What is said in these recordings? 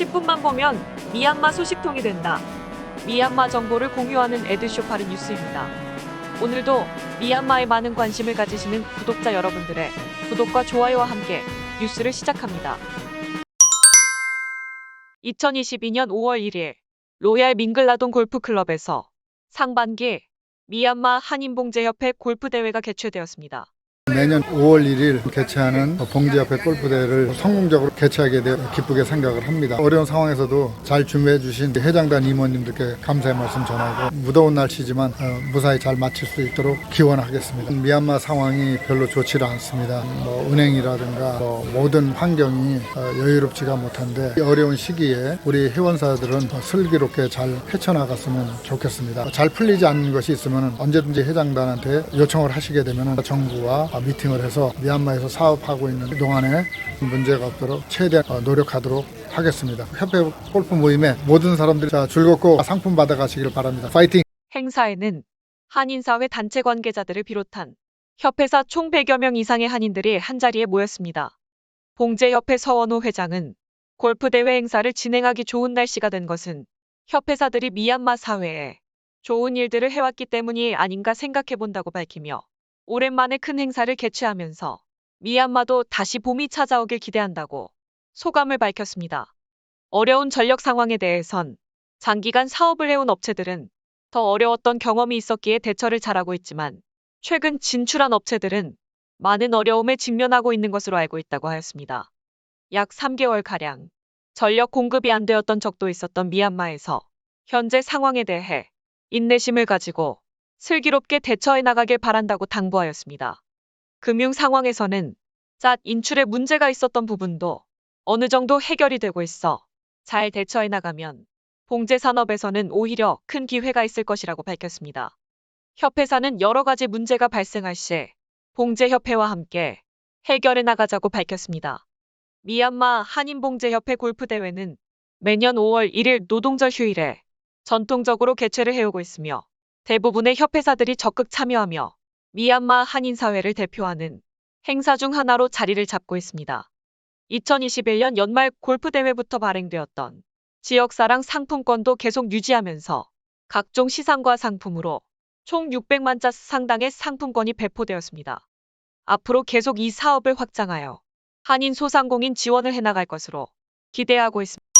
10분만 보면 미얀마 소식통이 된다. 미얀마 정보를 공유하는 에드쇼파르 뉴스입니다. 오늘도 미얀마에 많은 관심을 가지시는 구독자 여러분들의 구독과 좋아요와 함께 뉴스를 시작합니다. 2022년 5월 1일 로얄 밍글라돈 골프클럽에서 상반기 미얀마 한인봉제협회 골프대회가 개최되었습니다. 매년 5월 1일 개최하는 봉지협회 골프대회를 성공적으로 개최하게 되어 기쁘게 생각을 합니다. 어려운 상황에서도 잘 준비해 주신 회장단 임원님들께 감사의 말씀 전하고 무더운 날씨지만 어, 무사히 잘 마칠 수 있도록 기원하겠습니다. 미얀마 상황이 별로 좋지를 않습니다. 뭐 은행이라든가 뭐 모든 환경이 어, 여유롭지가 못한데 이 어려운 시기에 우리 회원사들은 슬기롭게 잘 헤쳐나갔으면 좋겠습니다. 잘 풀리지 않는 것이 있으면 언제든지 회장단한테 요청을 하시게 되면 정부와 미팅을 해서 미얀마에서 사업하고 있는 동안에 문제가 없도록 최대한 어, 노력하도록 하겠습니다. 협회 골프 모임에 모든 사람들이 자, 즐겁고 상품 받아가시길 바랍니다. 파이팅! 행사에는 한인사회 단체 관계자들을 비롯한 협회사 총 100여 명 이상의 한인들이 한자리에 모였습니다. 봉제협회 서원호 회장은 골프대회 행사를 진행하기 좋은 날씨가 된 것은 협회사들이 미얀마 사회에 좋은 일들을 해왔기 때문이 아닌가 생각해 본다고 밝히며 오랜만에 큰 행사를 개최하면서 미얀마도 다시 봄이 찾아오길 기대한다고 소감을 밝혔습니다. 어려운 전력 상황에 대해선 장기간 사업을 해온 업체들은 더 어려웠던 경험이 있었기에 대처를 잘하고 있지만 최근 진출한 업체들은 많은 어려움에 직면하고 있는 것으로 알고 있다고 하였습니다. 약 3개월가량 전력 공급이 안 되었던 적도 있었던 미얀마에서 현재 상황에 대해 인내심을 가지고 슬기롭게 대처해 나가길 바란다고 당부하였습니다. 금융 상황에서는 잣 인출에 문제가 있었던 부분도 어느 정도 해결이 되고 있어 잘 대처해 나가면 봉제 산업에서는 오히려 큰 기회가 있을 것이라고 밝혔습니다. 협회사는 여러 가지 문제가 발생할 시 봉제협회와 함께 해결해 나가자고 밝혔습니다. 미얀마 한인봉제협회 골프대회는 매년 5월 1일 노동절 휴일에 전통적으로 개최를 해오고 있으며 대부분의 협회사들이 적극 참여하며 미얀마 한인사회를 대표하는 행사 중 하나로 자리를 잡고 있습니다. 2021년 연말 골프대회부터 발행되었던 지역사랑 상품권도 계속 유지하면서 각종 시상과 상품으로 총 600만 자 상당의 상품권이 배포되었습니다. 앞으로 계속 이 사업을 확장하여 한인 소상공인 지원을 해나갈 것으로 기대하고 있습니다.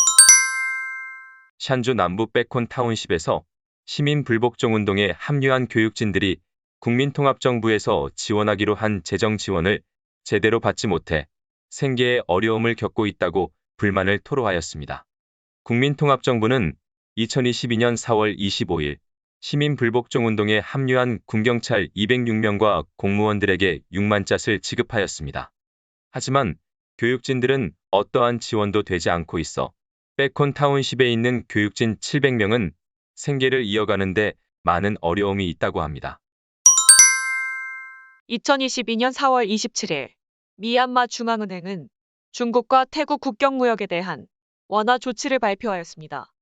샨주 남부 백콘 타운십에서 시민 불복종 운동에 합류한 교육진들이 국민통합정부에서 지원하기로 한 재정 지원을 제대로 받지 못해 생계에 어려움을 겪고 있다고 불만을 토로하였습니다. 국민통합정부는 2022년 4월 25일 시민 불복종 운동에 합류한 군경찰 206명과 공무원들에게 6만 잣을 지급하였습니다. 하지만 교육진들은 어떠한 지원도 되지 않고 있어 백콘 타운십에 있는 교육진 700명은 생계를 이어가는데 많은 어려움이 있다고 합니다. 2022년 4월 27일 미얀마 중앙은행은 중국과 태국 국경 무역에 대한 완화 조치를 발표하였습니다.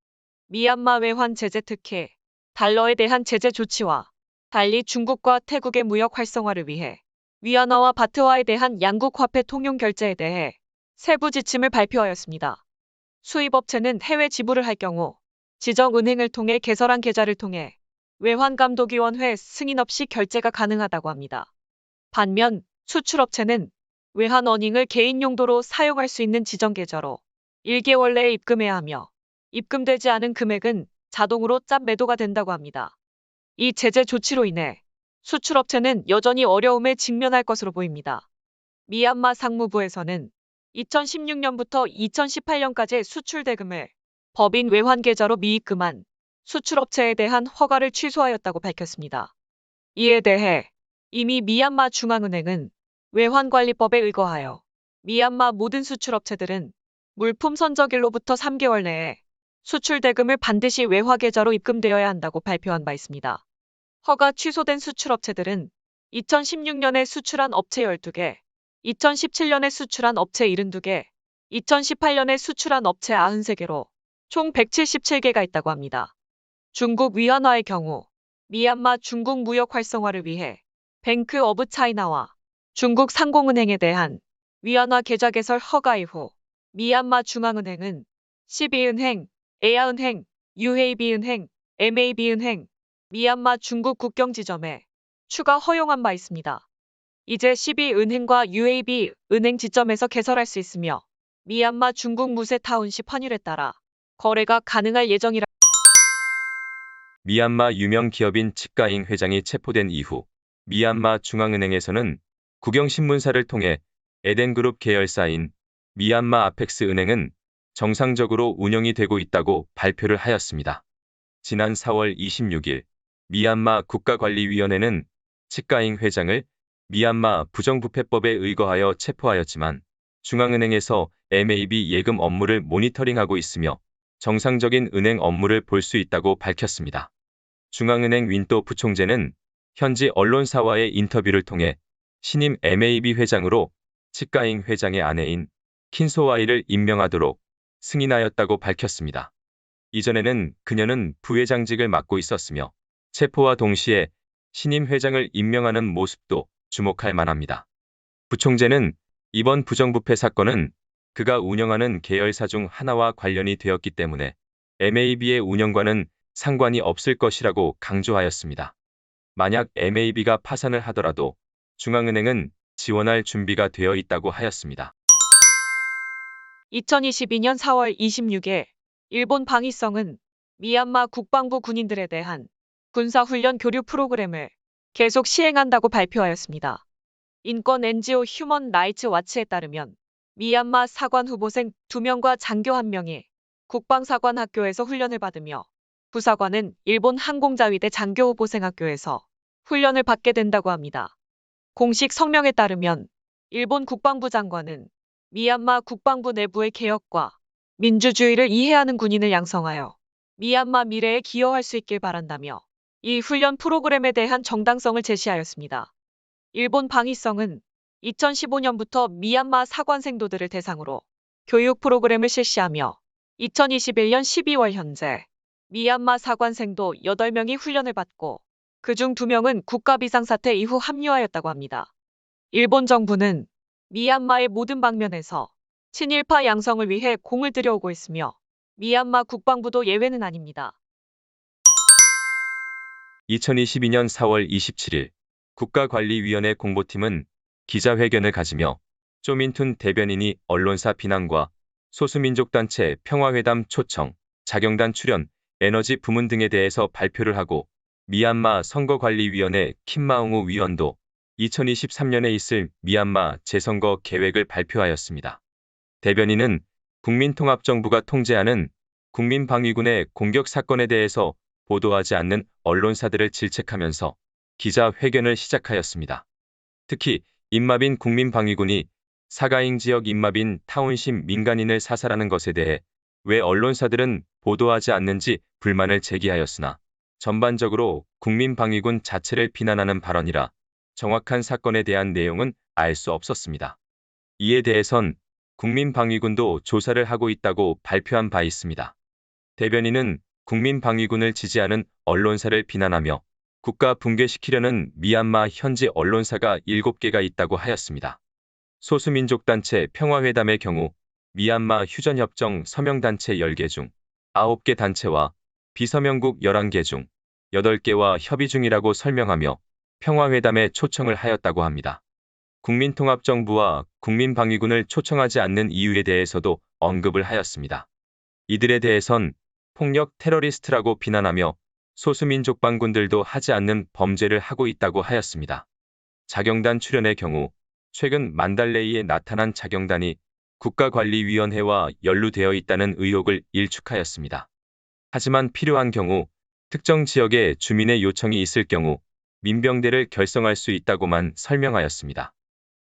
미얀마 외환 제재 특히 달러에 대한 제재 조치와 달리 중국과 태국의 무역 활성화를 위해 위안화와 바트화에 대한 양국 화폐 통용 결제에 대해 세부 지침을 발표하였습니다. 수입업체는 해외 지불을 할 경우 지정은행을 통해 개설한 계좌를 통해 외환감독위원회 승인 없이 결제가 가능하다고 합니다. 반면 수출업체는 외환어닝을 개인 용도로 사용할 수 있는 지정계좌로 1개월 내에 입금해야 하며 입금되지 않은 금액은 자동으로 짭 매도가 된다고 합니다. 이 제재 조치로 인해 수출업체는 여전히 어려움에 직면할 것으로 보입니다. 미얀마 상무부에서는 2016년부터 2018년까지 수출 대금을 법인 외환 계좌로 미입 금한 수출업체에 대한 허가를 취소하였다고 밝혔습니다. 이에 대해 이미 미얀마 중앙은행은 외환관리법에 의거하여 미얀마 모든 수출업체들은 물품 선적일로부터 3개월 내에 수출 대금을 반드시 외화 계좌로 입금되어야 한다고 발표한 바 있습니다. 허가 취소된 수출업체들은 2016년에 수출한 업체 12개, 2017년에 수출한 업체 72개, 2018년에 수출한 업체 93개로 총 177개가 있다고 합니다. 중국 위안화의 경우 미얀마 중국 무역 활성화를 위해 뱅크 오브 차이나와 중국 상공은행에 대한 위안화 계좌 개설 허가 이후 미얀마 중앙은행은 12은행, 에아은행, UAB은행, MAB은행, 미얀마 중국 국경 지점에 추가 허용한 바 있습니다. 이제 12은행과 UAB 은행 지점에서 개설할 수 있으며 미얀마 중국 무쇠 타운십 환율에 따라 거래가 가능할 예정이라 미얀마 유명 기업인 치카잉 회장이 체포된 이후 미얀마 중앙은행에서는 국영신문사를 통해 에덴그룹 계열사인 미얀마 아펙스 은행은 정상적으로 운영이 되고 있다고 발표를 하였습니다. 지난 4월 26일 미얀마 국가관리위원회는 치카잉 회장을 미얀마 부정부패법에 의거하여 체포하였지만 중앙은행에서 MAB 예금 업무를 모니터링하고 있으며 정상적인 은행 업무를 볼 수 있다고 밝혔습니다. 중앙은행 윈도 부총재는 현지 언론사와의 인터뷰를 통해 신임 MAB 회장으로 치카잉 회장의 아내인 킨소와이를 임명하도록 승인하였다고 밝혔습니다. 이전에는 그녀는 부회장직을 맡고 있었으며 체포와 동시에 신임 회장을 임명하는 모습도 주목할 만합니다. 부총재는 이번 부정부패 사건은 그가 운영하는 계열사 중 하나와 관련이 되었기 때문에 MAB의 운영과는 상관이 없을 것이라고 강조하였습니다. 만약 MAB가 파산을 하더라도 중앙은행은 지원할 준비가 되어 있다고 하였습니다. 2022년 4월 26일 일본 방위성은 미얀마 국방부 군인들에 대한 군사훈련 교류 프로그램을 계속 시행한다고 발표하였습니다. 인권 NGO 휴먼 라이츠 와치에 따르면 미얀마 사관 후보생 2명과 장교 1명이 국방사관 학교에서 훈련을 받으며 부사관은 일본 항공자위대 장교 후보생 학교에서 훈련을 받게 된다고 합니다. 공식 성명에 따르면 일본 국방부 장관은 미얀마 국방부 내부의 개혁과 민주주의를 이해하는 군인을 양성하여 미얀마 미래에 기여할 수 있길 바란다며 이 훈련 프로그램에 대한 정당성을 제시하였습니다. 일본 방위성은 2015년부터 미얀마 사관생도들을 대상으로 교육 프로그램을 실시하며 2021년 12월 현재 미얀마 사관생도 8명이 훈련을 받고 그중 2명은 국가 비상사태 이후 합류하였다고 합니다. 일본 정부는 미얀마의 모든 방면에서 친일파 양성을 위해 공을 들여오고 있으며 미얀마 국방부도 예외는 아닙니다. 2022년 4월 27일 국가관리위원회 공보팀은 기자회견을 가지며 쪼민툰 대변인이 언론사 비난과 소수민족단체 평화회담 초청, 자경단 출연, 에너지 부문 등에 대해서 발표를 하고 미얀마 선거관리위원회 킴마웅우 위원도 2023년에 있을 미얀마 재선거 계획을 발표하였습니다. 대변인은 국민통합정부가 통제하는 국민방위군의 공격 사건에 대해서 보도하지 않는 언론사들을 질책하면서 기자회견을 시작하였습니다. 특히 임마빈 국민방위군이 사가잉 지역 임마빈 타운십 민간인을 사살하는 것에 대해 왜 언론사들은 보도하지 않는지 불만을 제기하였으나 전반적으로 국민방위군 자체를 비난하는 발언이라 정확한 사건에 대한 내용은 알 수 없었습니다. 이에 대해선 국민방위군도 조사를 하고 있다고 발표한 바 있습니다. 대변인은 국민방위군을 지지하는 언론사를 비난하며 국가 붕괴시키려는 미얀마 현지 언론사가 7개가 있다고 하였습니다. 소수민족단체 평화회담의 경우 미얀마 휴전협정 서명단체 10개 중 9개 단체와 비서명국 11개 중 8개와 협의 중이라고 설명하며 평화회담에 초청을 하였다고 합니다. 국민통합정부와 국민방위군을 초청하지 않는 이유에 대해서도 언급을 하였습니다. 이들에 대해선 폭력 테러리스트라고 비난하며 소수민족 반군들도 하지 않는 범죄를 하고 있다고 하였습니다. 자경단 출연의 경우 최근 만달레이에 나타난 자경단이 국가관리위원회와 연루되어 있다는 의혹을 일축하였습니다. 하지만 필요한 경우 특정 지역에 주민의 요청이 있을 경우 민병대를 결성할 수 있다고만 설명하였습니다.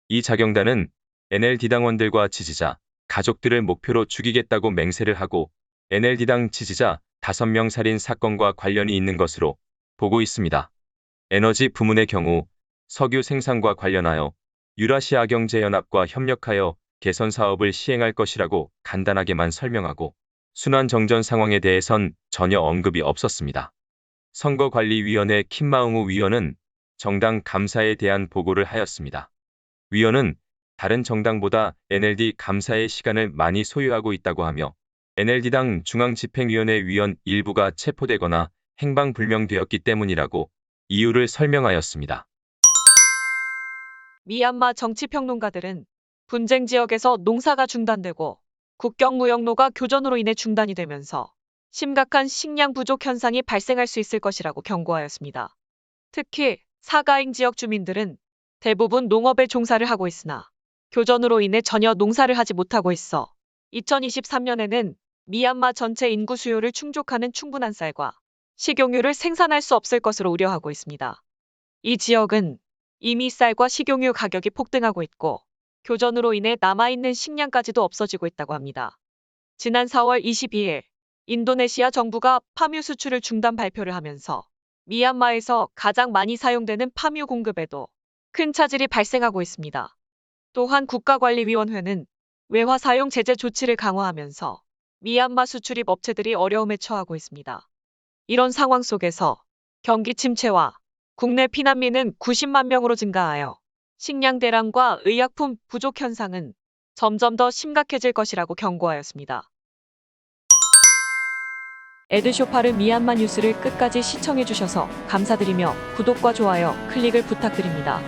이 자경단은 NLD당원들과 지지자, 가족들을 목표로 죽이겠다고 맹세를 하고 NLD당 지지자 5명 살인 사건과 관련이 있는 것으로 보고 있습니다. 에너지 부문의 경우 석유 생산과 관련하여 유라시아 경제연합과 협력하여 개선 사업을 시행할 것이라고 간단하게만 설명하고 순환 정전 상황에 대해선 전혀 언급이 없었습니다. 선거관리위원회 킴마웅우 위원은 정당 감사에 대한 보고를 하였습니다. 위원은 다른 정당보다 NLD 감사의 시간을 많이 소유하고 있다고 하며 NLD당 중앙집행위원회 위원 일부가 체포되거나 행방불명되었기 때문이라고 이유를 설명하였습니다. 미얀마 정치평론가들은 분쟁 지역에서 농사가 중단되고 국경 무역로가 교전으로 인해 중단이 되면서 심각한 식량 부족 현상이 발생할 수 있을 것이라고 경고하였습니다. 특히 사가잉 지역 주민들은 대부분 농업에 종사를 하고 있으나 교전으로 인해 전혀 농사를 하지 못하고 있어 2023년에는 미얀마 전체 인구 수요를 충족하는 충분한 쌀과 식용유를 생산할 수 없을 것으로 우려하고 있습니다. 이 지역은 이미 쌀과 식용유 가격이 폭등하고 있고 교전으로 인해 남아있는 식량까지도 없어지고 있다고 합니다. 지난 4월 22일 인도네시아 정부가 파뮤 수출을 중단 발표를 하면서 미얀마에서 가장 많이 사용되는 파뮤 공급에도 큰 차질이 발생하고 있습니다. 또한 국가관리위원회는 외화 사용 제재 조치를 강화하면서 미얀마 수출입 업체들이 어려움에 처하고 있습니다. 이런 상황 속에서 경기 침체와 국내 피난민은 90만 명으로 증가하여 식량 대란과 의약품 부족 현상은 점점 더 심각해질 것이라고 경고하였습니다. 에드쇼파르 미얀마 뉴스를 끝까지 시청해주셔서 감사드리며 구독과 좋아요, 클릭을 부탁드립니다.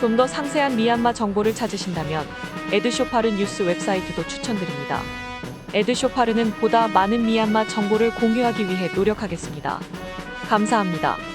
좀 더 상세한 미얀마 정보를 찾으신다면 에드쇼파르 뉴스 웹사이트도 추천드립니다. 에드 쇼파르는 보다 많은 미얀마 정보를 공유하기 위해 노력하겠습니다. 감사합니다.